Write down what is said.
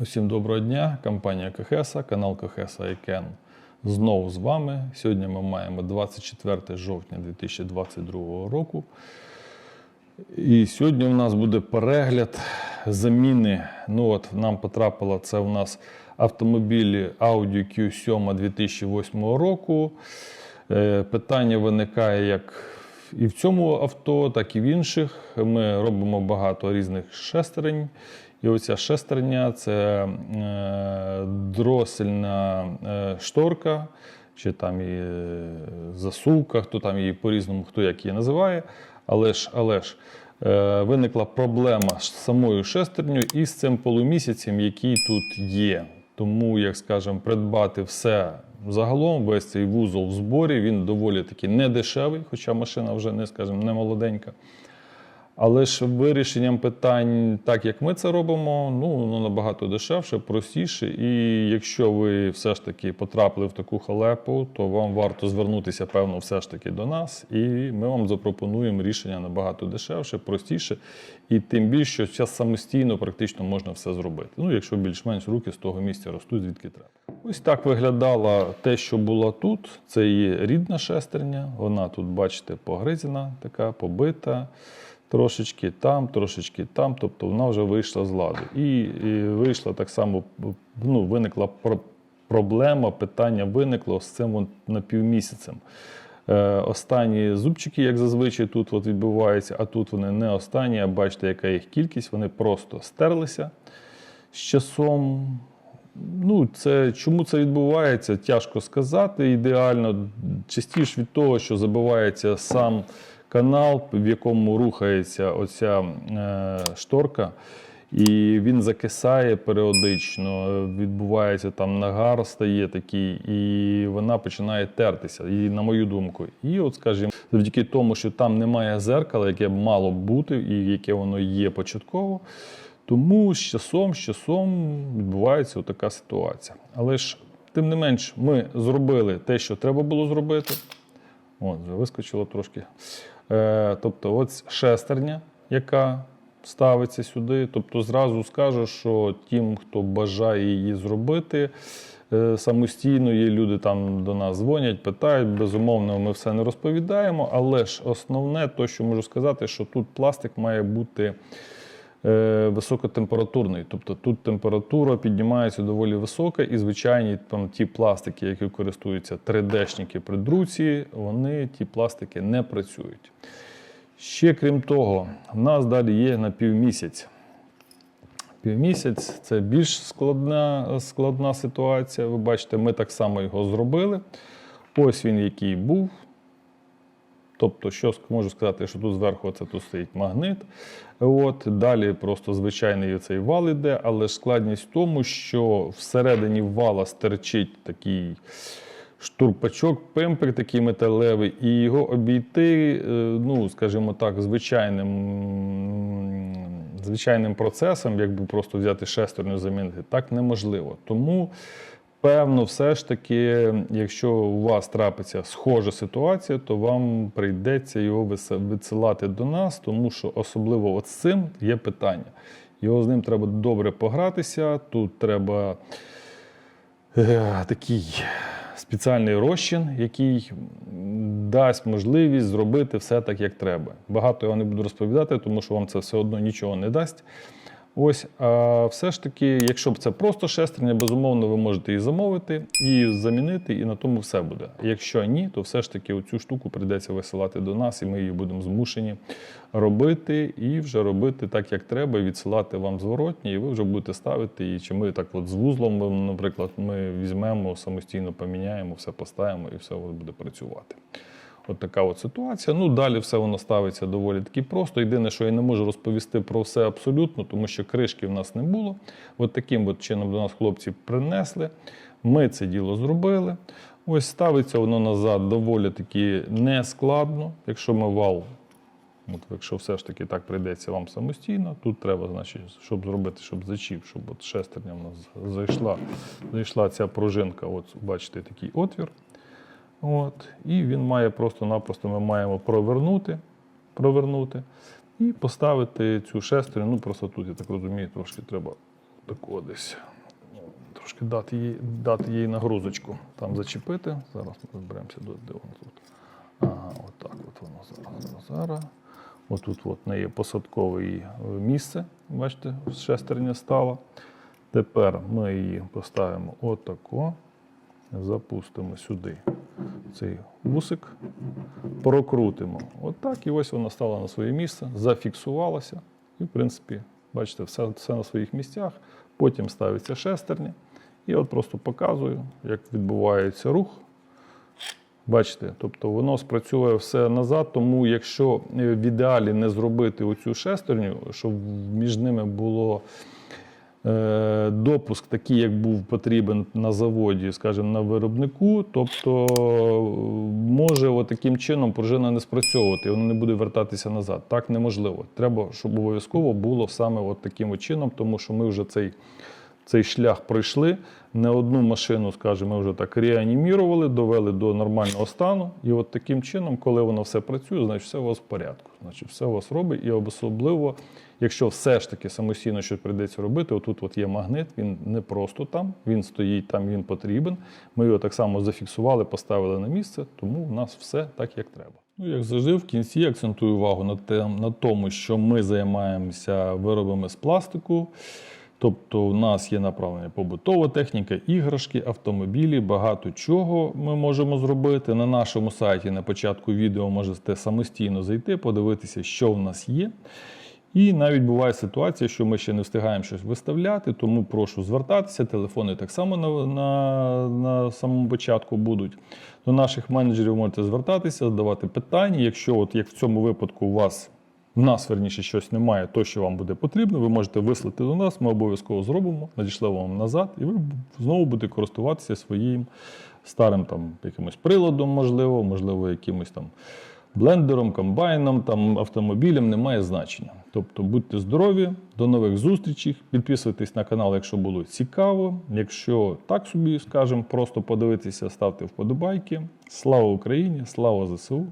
Усім доброго дня, компанія Кохеса, канал Кохеса Ікен. Знову з вами. Сьогодні ми маємо 24 жовтня 2022 року. І сьогодні у нас буде перегляд заміни. Ну от Нам потрапило це у нас автомобілі Audi Q7 2008 року. Е, Питання виникає як і в цьому авто, так і в інших. Ми робимо багато різних шестерень. І оця шестерня це е, дросельна е, шторка, чи там і е, засувка, хто там її по-різному, хто як її називає. Але ж, але ж виникла проблема з самою шестернею і з цим полумісяцем, який тут є. Тому, як скажемо, придбати все загалом, весь цей вузол в зборі, він доволі таки недешевий, хоча машина вже не, скажімо, не молоденька. Але ж вирішенням питань, так як ми це робимо, ну воно набагато дешевше, простіше. І якщо ви все ж таки потрапили в таку халепу, то вам варто звернутися, певно, все ж таки до нас, і ми вам запропонуємо рішення набагато дешевше, простіше, і тим більше, що зараз самостійно практично можна все зробити. Ну, якщо більш-менш руки з того місця ростуть, звідки треба. Ось так виглядало те, що було тут. Це її рідна шестерня. Вона тут, бачите, погризена, така побита. Трошечки там, трошечки там, тобто вона вже вийшла з ладу. І, і вийшла так само, ну, виникла про- проблема, питання виникло з цим напівмісяцем. Е, останні зубчики, як зазвичай, тут от відбуваються, а тут вони не останні, а бачите, яка їх кількість, вони просто стерлися з часом. Ну, це, чому це відбувається, тяжко сказати. Ідеально, частіше від того, що забивається сам канал, в якому рухається оця е, шторка, і він закисає періодично, відбувається там нагар стає такий, і вона починає тертися, і, на мою думку. І, от, скажімо, завдяки тому, що там немає зеркала, яке б мало бути, і яке воно є початково. Тому з часом, з часом відбувається така ситуація. Але ж, тим не менш, ми зробили те, що треба було зробити. От, вискочило трошки. Е, тобто, ось шестерня, яка ставиться сюди. Тобто, зразу скажу, що тим, хто бажає її зробити е, самостійно, є люди там до нас дзвонять, питають. Безумовно, ми все не розповідаємо. Але ж основне, то, що можу сказати, що тут пластик має бути високотемпературний. Тобто тут температура піднімається доволі висока, і звичайні там, ті пластики, які користуються 3D-шники при друці, вони ті пластики не працюють. Ще крім того, в нас далі є на півмісяць. Півмісяць це більш складна, складна ситуація. Ви бачите, ми так само його зробили. Ось він, який був. Тобто, що можу сказати, що тут зверху це тут стоїть магнит. От, далі просто звичайний цей вал іде, але ж складність в тому, що всередині вала стерчить такий штурпачок, пемпер такий металевий, і його обійти, е, ну, скажімо так, звичайним, звичайним процесом, якби просто взяти шестерню замінити, так неможливо. Тому. Певно, все ж таки, якщо у вас трапиться схожа ситуація, то вам прийдеться його відсилати до нас, тому що особливо от з цим є питання. Його з ним треба добре погратися. Тут треба е, такий спеціальний розчин, який дасть можливість зробити все так, як треба. Багато я не буду розповідати, тому що вам це все одно нічого не дасть. Ось, а все ж таки, якщо б це просто шестерня, безумовно, ви можете її замовити і замінити, і на тому все буде. Якщо ні, то все ж таки цю штуку прийдеться висилати до нас, і ми її будемо змушені робити і вже робити так, як треба, відсилати вам зворотні, і ви вже будете ставити. І чи ми так от з вузлом, наприклад, ми візьмемо, самостійно поміняємо, все поставимо і все буде працювати. От така от ситуація. Ну, далі все воно ставиться доволі таки просто. Єдине, що я не можу розповісти про все абсолютно, тому що кришки в нас не було. От таким от чином до нас хлопці принесли. Ми це діло зробили. Ось ставиться воно назад доволі таки нескладно. Якщо ми вал, от якщо все ж таки так прийдеться вам самостійно, тут треба, значить, щоб зробити, щоб зачіп, щоб от шестерня в нас зайшла, зайшла ця пружинка. От бачите, такий отвір. От, і він має просто-напросто ми маємо провернути, провернути і поставити цю шестерню. Ну, просто тут, я так розумію, трошки треба тако десь. Трошки дати їй, дати їй нагрузочку. Там зачепити. Зараз ми розберемося, де де воно тут. Ага, отак от воно зараз. зараз. Отут от неї посадкове місце, бачите, шестерня стала. Тепер ми її поставимо отако, запустимо сюди цей вусик, прокрутимо. Отак, і ось вона стала на своє місце, зафіксувалася. І, в принципі, бачите, все, все на своїх місцях. Потім ставиться шестерня. І от просто показую, як відбувається рух. Бачите, тобто воно спрацює все назад, тому якщо е, в ідеалі не зробити оцю шестерню, щоб між ними було допуск такий, як був потрібен на заводі, скажімо, на виробнику, тобто е, може таким чином пружина не спрацьовувати, і воно не буде вертатися назад. Так неможливо. Треба, щоб обов'язково було саме от таким чином, тому що ми вже цей цей шлях пройшли. Не одну машину, скажімо, ми вже так реанімірували, довели до нормального стану. І от таким чином, коли воно все працює, значить все у вас в порядку. Значить, все у вас робить. І особливо, якщо все ж таки самостійно щось прийдеться робити, отут от є магнит, він не просто там, він стоїть там, він потрібен. Ми його так само зафіксували, поставили на місце, тому в нас все так, як треба. Ну, як завжди, в кінці акцентую увагу на, те, на тому, що ми займаємося виробами з пластику. Тобто у нас є направлення побутова техніка, іграшки, автомобілі, багато чого ми можемо зробити. На нашому сайті на початку відео можете самостійно зайти, подивитися, що в нас є. І навіть буває ситуація, що ми ще не встигаємо щось виставляти, тому прошу звертатися. Телефони так само на, на, на самому початку будуть. До наших менеджерів можете звертатися, задавати питання. Якщо, от як в цьому випадку, у вас в нас, верніше, щось немає, то, що вам буде потрібно, ви можете вислати до нас, ми обов'язково зробимо, надішлемо вам назад, і ви знову будете користуватися своїм старим там якимось приладом, можливо, можливо, якимось там блендером, комбайном, там, автомобілем, немає значення. Тобто будьте здорові, до нових зустрічей. Підписуйтесь на канал, якщо було цікаво. Якщо так собі скажемо, просто подивитися, ставте вподобайки. Слава Україні! Слава ЗСУ!